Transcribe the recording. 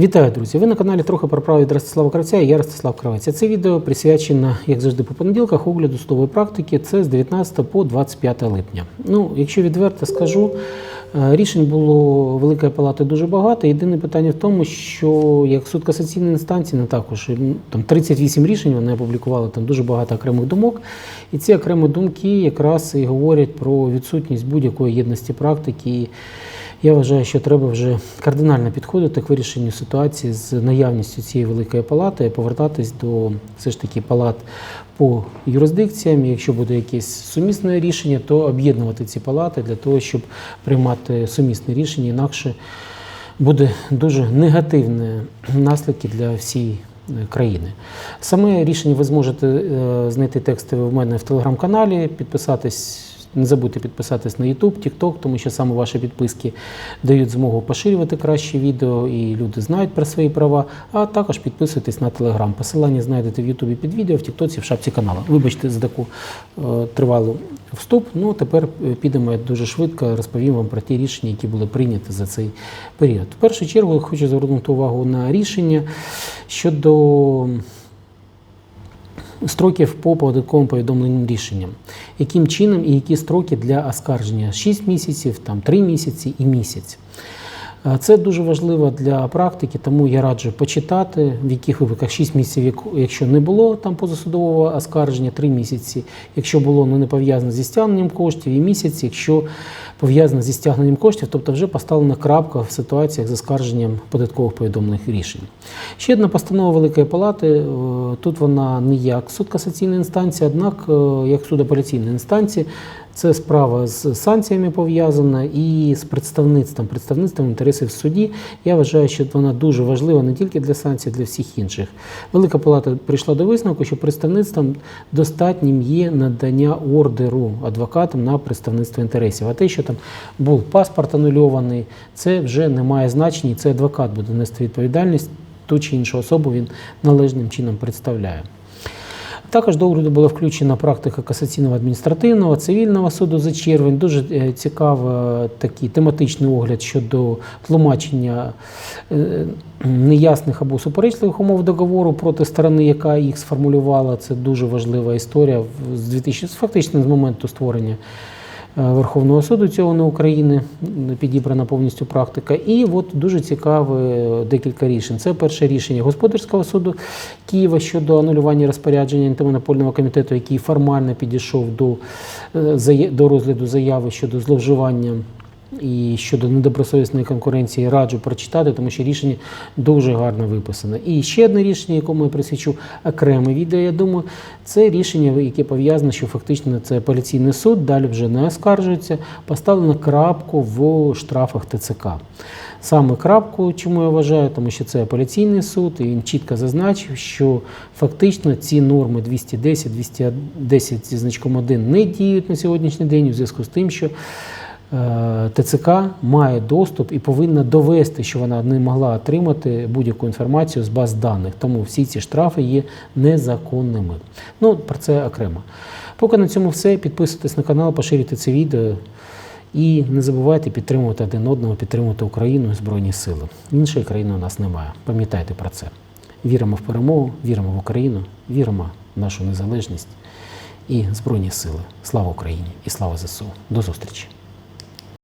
Вітаю, друзі! Ви на каналі трохи про право від Ростислава Кравця і я Ростислав Кравець. Це відео присвячено, як завжди, по понеділках огляду судової практики. Це з 19 по 25 липня. Ну, якщо відверто скажу, е, рішень було Великої Палати дуже багато. Єдине питання в тому, що як суд касаційної інстанції, не також там 38 рішень вони опублікували там дуже багато окремих думок. І ці окремі думки якраз і говорять про відсутність будь-якої єдності практики. Я вважаю, що треба вже кардинально підходити к вирішенню ситуації з наявністю цієї великої палати повертатись до все ж таки палат по юрисдикціям. Якщо буде якесь сумісне рішення, то об'єднувати ці палати для того, щоб приймати сумісне рішення. Інакше буде дуже негативні наслідки для всієї е, країни. Саме рішення ви зможете е, знайти тексти в мене в телеграм-каналі, підписатись. Не забудьте підписатись на YouTube, TikTok, тому що саме ваші підписки дають змогу поширювати кращі відео, і люди знають про свої права. А також підписуйтесь на Telegram. Посилання знайдете в YouTube під відео, в TikTok, в шапці каналу. Вибачте за таку е, тривалу вступ. Ну тепер е, підемо я дуже швидко, розповім вам про ті рішення, які були прийняті за цей період. В першу чергу хочу звернути увагу на рішення щодо строків по податковим повідомленим рішенням. Яким чином і які строки для оскарження? 6 місяців, там 3 місяці і місяць. Це дуже важливо для практики, тому я раджу почитати, в яких випадках 6 місяців, якщо не було там позасудового оскарження, 3 місяці, якщо було ну, не пов'язано зі стягненням коштів, і місяць, якщо пов'язано зі стягненням коштів, тобто вже поставлена крапка в ситуаціях з оскарженням податкових повідомлених рішень. Ще одна постанова Великої Палати, е, тут вона не як суд касаційної інстанції, однак е, як суд апеляційної інстанції. Це справа з санкціями пов'язана і з представництвом, представництвом інтересів в суді. Я вважаю, що вона дуже важлива не тільки для санкцій, а для всіх інших. Велика Палата прийшла до висновку, що представництвом достатнім є надання ордеру адвокатам на представництво інтересів. А те, що там був паспорт анульований, це вже не має значення, і це адвокат буде нести відповідальність, ту чи іншу особу він належним чином представляє. Також до огляду була включена практика касаційного адміністративного цивільного суду за червень. Дуже е, цікавий такий тематичний огляд щодо тлумачення е, неясних або суперечливих умов договору проти сторони, яка їх сформулювала. Це дуже важлива історія з 2000, фактично з моменту створення. Е, Верховного суду цього не України підібрана повністю практика. І от дуже цікаве декілька рішень. Це перше рішення господарського суду Києва щодо анулювання розпорядження антимонопольного комітету, який формально підійшов до, е, до розгляду заяви щодо зловживання. І щодо недобросовісної конкуренції раджу прочитати, тому що рішення дуже гарно виписане. І ще одне рішення, якому я присвячу окреме відео, я думаю, це рішення, яке пов'язане, що фактично це апеляційний суд, далі вже не оскаржується, поставлено крапку в штрафах ТЦК. Саме крапку, чому я вважаю, тому що це апеляційний суд, і він чітко зазначив, що фактично ці норми 210, 210 зі значком 1 не діють на сьогоднішній день у зв'язку з тим, що ТЦК має доступ і повинна довести, що вона не могла отримати будь-яку інформацію з баз даних. Тому всі ці штрафи є незаконними. Ну, про це окремо. Поки на цьому все. Підписуйтесь на канал, поширюйте це відео. І не забувайте підтримувати один одного, підтримувати Україну і Збройні Сили. Іншої країни у нас немає. Пам'ятайте про це. Віримо в перемогу, віримо в Україну, віримо в нашу незалежність і Збройні Сили. Слава Україні і слава ЗСУ. До зустрічі!